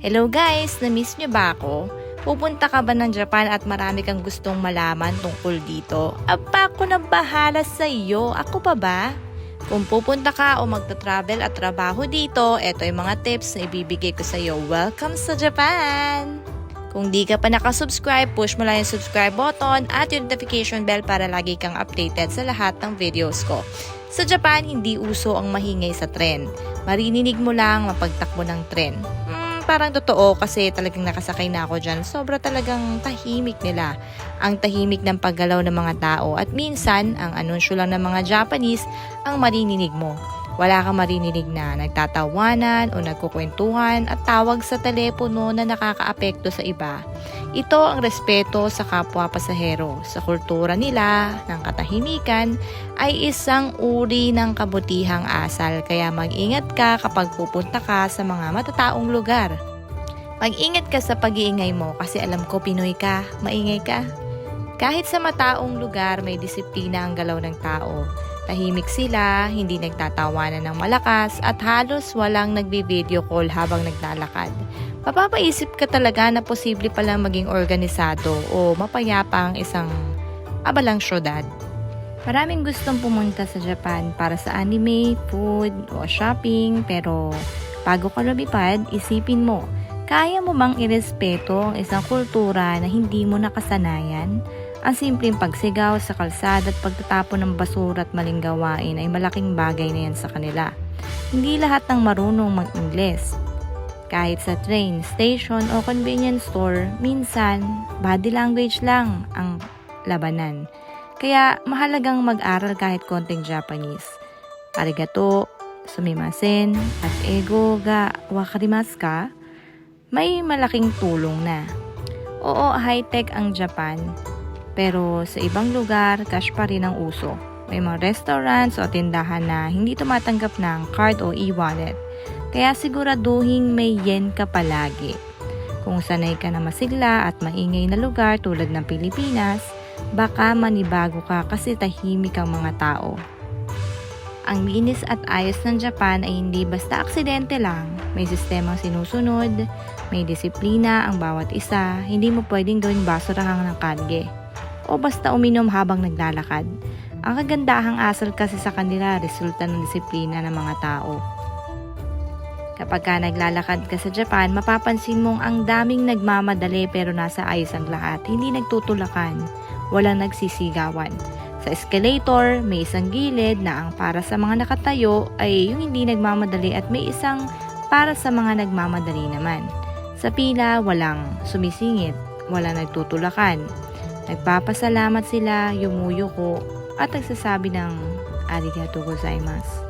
Hello guys! Na-miss nyo ba ako? Pupunta ka ba ng Japan at marami kang gustong malaman tungkol dito? Aba, ako na bahala sa iyo. Ako pa ba? Kung pupunta ka o magta-travel at trabaho dito, eto yung mga tips na ibibigay ko sa iyo. Welcome sa Japan! Kung di ka pa nakasubscribe, push mo lang yung subscribe button at yung notification bell para lagi kang updated sa lahat ng videos ko. Sa Japan, hindi uso ang mahingay sa tren. Marininig mo lang mapagtakbo ng tren. Hmm, parang totoo kasi talagang nakasakay na ako dyan. Sobra talagang tahimik nila. Ang tahimik ng paggalaw ng mga tao at minsan, ang anunsyo lang ng mga Japanese ang marininig mo. Wala kang marininig na nagtatawanan o nagkukwentuhan at tawag sa telepono na nakakaapekto sa iba. Ito ang respeto sa kapwa pasahero. Sa kultura nila ng katahimikan ay isang uri ng kabutihang asal kaya mag-ingat ka kapag pupunta ka sa mga matataong lugar. Mag-ingat ka sa pag-iingay mo kasi alam ko Pinoy ka, maingay ka. Kahit sa mataong lugar may disiplina ang galaw ng tao. Tahimik sila, hindi nagtatawanan ng malakas at halos walang nagbi-video call habang naglalakad. Mapapaisip ka talaga na posible palang maging organisado o mapayapa ang isang abalang syudad. Maraming gustong pumunta sa Japan para sa anime, food, o shopping pero bago ka lumipad, isipin mo, kaya mo bang irespeto ang isang kultura na hindi mo nakasanayan? Ang simpleng pagsigaw sa kalsada at pagtatapon ng basura at maling gawain ay malaking bagay na yan sa kanila. Hindi lahat ng marunong mag-Ingles. Kahit sa train, station o convenience store, minsan body language lang ang labanan. Kaya mahalagang mag-aral kahit konting Japanese. Arigato, sumimasen, at ego ga wakarimasu ka, may malaking tulong na. Oo, high-tech ang Japan, pero sa ibang lugar, cash pa rin ang uso. May mga restaurants o tindahan na hindi tumatanggap ng card o e-wallet. Kaya siguraduhin may yen ka palagi. Kung sanay ka na masigla at maingay na lugar tulad ng Pilipinas, baka manibago ka kasi tahimik ang mga tao. Ang linis at ayos ng Japan ay hindi basta aksidente lang. May sistemang sinusunod, may disiplina ang bawat isa, hindi mo pwedeng gawing basurahang ng kalye o basta uminom habang naglalakad. Ang kagandahang asal kasi sa kanila resulta ng disiplina ng mga tao. Kapag ka naglalakad ka sa Japan, mapapansin mong ang daming nagmamadali pero nasa ayos ang lahat. Hindi nagtutulakan, walang nagsisigawan. Sa escalator, may isang gilid na ang para sa mga nakatayo ay yung hindi nagmamadali at may isang para sa mga nagmamadali naman. Sa pila, walang sumisingit, walang nagtutulakan. Nagpapasalamat sila, yumuyuko, at nagsasabi ng arigato gozaimasu.